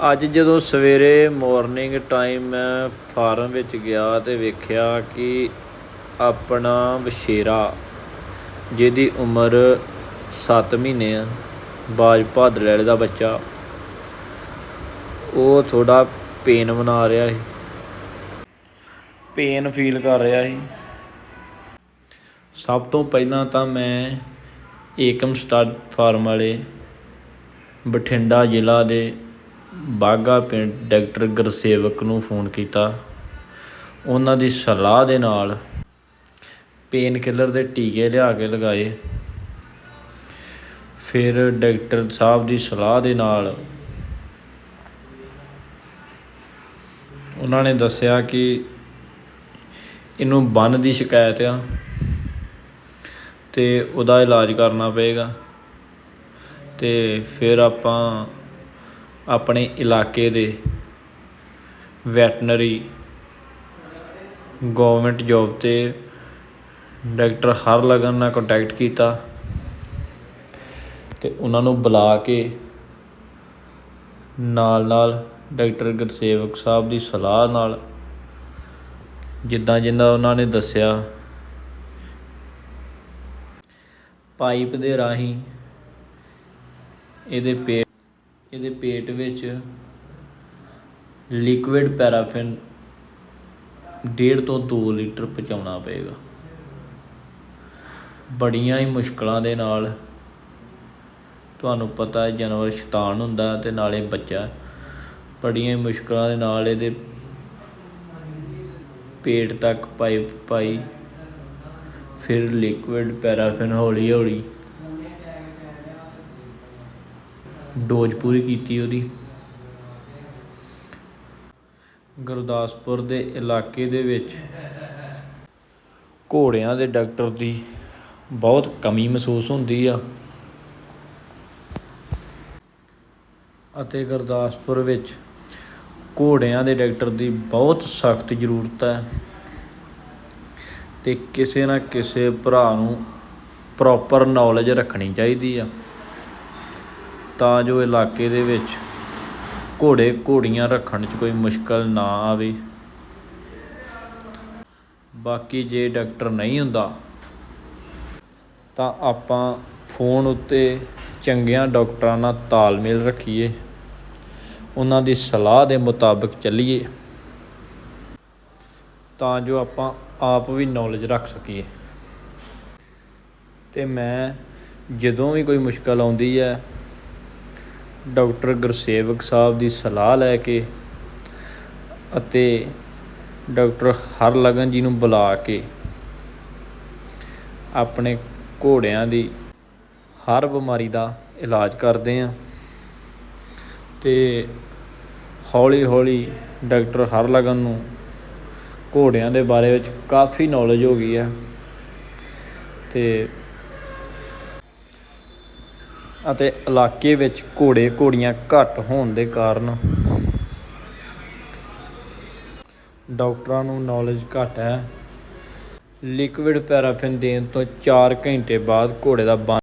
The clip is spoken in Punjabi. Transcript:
ਅੱਜ ਜਦੋਂ ਸਵੇਰੇ ਮਾਰਨਿੰਗ ਟਾਈਮ ਮੈਂ ਫਾਰਮ ਵਿੱਚ ਗਿਆ ਤੇ ਵੇਖਿਆ ਕਿ ਆਪਣਾ ਵਛੇਰਾ, ਜਿਹਦੀ ਉਮਰ 7 ਮਹੀਨੇ ਆ, ਬਾਜ ਭਾਦਰ ਵਾਲੇ ਦਾ ਬੱਚਾ, ਉਹ ਥੋੜਾ ਪੇਨ ਬਣਾ ਰਿਹਾ ਸੀ। ਪੇਨ ਫੀਲ ਕਰ ਰਿਹਾ ਸੀ। ਸਭ ਤੋਂ ਪਹਿਲਾਂ ਤਾਂ ਮੈਂ ਏਕਮ ਸਟਾਰ ਫਾਰਮ ਵਾਲੇ ਬਠਿੰਡਾ ਜ਼ਿਲ੍ਹਾ ਦੇ ਬਾਗਾ ਪਿੰਡ ਡਾਕਟਰ ਗੁਰਸੇਵਕ ਨੂੰ ਫੋਨ ਕੀਤਾ। ਉਹਨਾਂ ਦੀ ਸਲਾਹ ਦੇ ਨਾਲ ਪੇਨ ਕਿਲਰ ਦੇ ਟੀਕੇ ਲਿਆ ਕੇ ਲਗਾਏ। ਫਿਰ ਡਾਕਟਰ ਸਾਹਿਬ ਦੀ ਸਲਾਹ ਦੇ ਨਾਲ ਉਹਨਾਂ ਨੇ ਦੱਸਿਆ ਕਿ ਇਹਨੂੰ ਬੰਨ ਦੀ ਸ਼ਿਕਾਇਤ ਆ ਤੇ ਉਹਦਾ ਇਲਾਜ ਕਰਨਾ ਪਏਗਾ। ਤੇ ਫਿਰ ਆਪਾਂ ਆਪਣੇ ਇਲਾਕੇ ਦੇ ਵੈਟਨਰੀ ਗਵਰਨਮੈਂਟ ਜੋਬ ਤੇ ਡਾਕਟਰ ਹਰ ਲਗਨ ਨਾਲ ਕੰਟੈਕਟ ਕੀਤਾ ਤੇ ਉਹਨਾਂ ਨੂੰ ਬੁਲਾ ਕੇ ਨਾਲ ਨਾਲ ਡਾਕਟਰ ਗੁਰਸੇਵਕ ਸਾਹਿਬ ਦੀ ਸਲਾਹ ਨਾਲ ਜਿੱਦਾਂ ਜਿੱਦਾਂ ਉਹਨਾਂ ਨੇ ਦੱਸਿਆ, ਪਾਈਪ ਦੇ ਰਾਹੀਂ ਇਹਦੇ ਪੇਟ ਇਹਦੇ ਪੇਟ ਵਿੱਚ ਲਿਕੁਇਡ ਪੈਰਾਫਿਨ 1.5 ਤੋਂ 2 ਲੀਟਰ ਪਹੁੰਚਾਉਣਾ ਪਏਗਾ। ਬੜੀਆਂ ਹੀ ਮੁਸ਼ਕਲਾਂ ਦੇ ਨਾਲ ਤੁਹਾਨੂੰ ਪਤਾ ਹੈ, ਜਾਨਵਰ ਸ਼ੈਤਾਨ ਹੁੰਦਾ ਤੇ ਨਾਲੇ ਬੱਚਾ ਬੜੀਆਂ ਹੀ ਮੁਸ਼ਕਲਾਂ ਦੇ ਨਾਲ ਇਹਦੇ ਪੇਟ ਤੱਕ ਪਾਈਪ ਪਾਈ ਫਿਰ ਲਿਕੁਇਡ ਪੈਰਾਫਿਨ ਹੌਲੀ ਹੌਲੀ ਡੋਜ਼ ਪੂਰੀ ਕੀਤੀ ਉਹਦੀ। ਗੁਰਦਾਸਪੁਰ ਦੇ ਇਲਾਕੇ ਦੇ ਵਿੱਚ ਘੋੜਿਆਂ ਦੇ ਡਾਕਟਰ ਦੀ ਬਹੁਤ ਕਮੀ ਮਹਿਸੂਸ ਹੁੰਦੀ ਆ। ਅਤੇ ਗੁਰਦਾਸਪੁਰ ਵਿੱਚ ਘੋੜਿਆਂ ਦੇ ਡਾਕਟਰ ਦੀ ਬਹੁਤ ਸਖਤ ਜ਼ਰੂਰਤ ਹੈ ਤੇ ਕਿਸੇ ਨਾ ਕਿਸੇ ਭਰਾ ਨੂੰ ਪ੍ਰੋਪਰ ਨੌਲੇਜ ਰੱਖਣੀ ਚਾਹੀਦੀ ਆ। ਤਾਂ ਜੋ ਇਲਾਕੇ ਦੇ ਵਿੱਚ ਘੋੜੇ ਘੋੜੀਆਂ ਰੱਖਣ 'ਚ ਕੋਈ ਮੁਸ਼ਕਲ ਨਾ ਆਵੇ। ਬਾਕੀ ਜੇ ਡਾਕਟਰ ਨਹੀਂ ਹੁੰਦਾ, ਤਾਂ ਆਪਾਂ ਫੋਨ ਉੱਤੇ ਚੰਗਿਆਂ ਡਾਕਟਰਾਂ ਨਾਲ ਤਾਲਮੇਲ ਰੱਖੀਏ। ਉਹਨਾਂ ਦੀ ਸਲਾਹ ਦੇ ਮੁਤਾਬਕ ਚੱਲੀਏ। ਤਾਂ ਜੋ ਆਪਾਂ ਆਪ ਵੀ ਨੌਲੇਜ ਰੱਖ ਸਕੀਏ। ਤੇ ਮੈਂ ਜਦੋਂ ਵੀ ਕੋਈ ਮੁਸ਼ਕਲ ਆਉਂਦੀ ਹੈ ਡਾਕਟਰ ਗੁਰਸੇਵਕ ਸਾਹਿਬ ਦੀ ਸਲਾਹ ਲੈ ਕੇ ਅਤੇ ਡਾਕਟਰ ਹਰ ਲਗਨ ਜੀ ਨੂੰ ਬੁਲਾ ਕੇ ਆਪਣੇ ਘੋੜਿਆਂ ਦੀ ਹਰ ਬਿਮਾਰੀ ਦਾ ਇਲਾਜ ਕਰਦੇ ਹਾਂ ਤੇ ਹੌਲੀ ਹੌਲੀ ਡਾਕਟਰ ਹਰ ਲਗਨ ਨੂੰ ਘੋੜਿਆਂ ਦੇ ਬਾਰੇ ਵਿੱਚ ਕਾਫੀ ਨੌਲੇਜ ਹੋ ਗਈ ਹੈ ਤੇ ਅਤੇ ਇਲਾਕੇ ਵਿੱਚ ਘੋੜੇ ਘੋੜੀਆਂ ਘੱਟ ਹੋਣ ਦੇ ਕਾਰਨ ਡਾਕਟਰਾਂ ਨੂੰ ਨੌਲੇਜ ਘੱਟ ਹੈ। ਲਿਕੁਇਡ ਪੈਰਾਫਿਨ ਦੇਣ ਤੋਂ 4 ਘੰਟੇ ਬਾਅਦ ਘੋੜੇ ਦਾ ਬੰਨ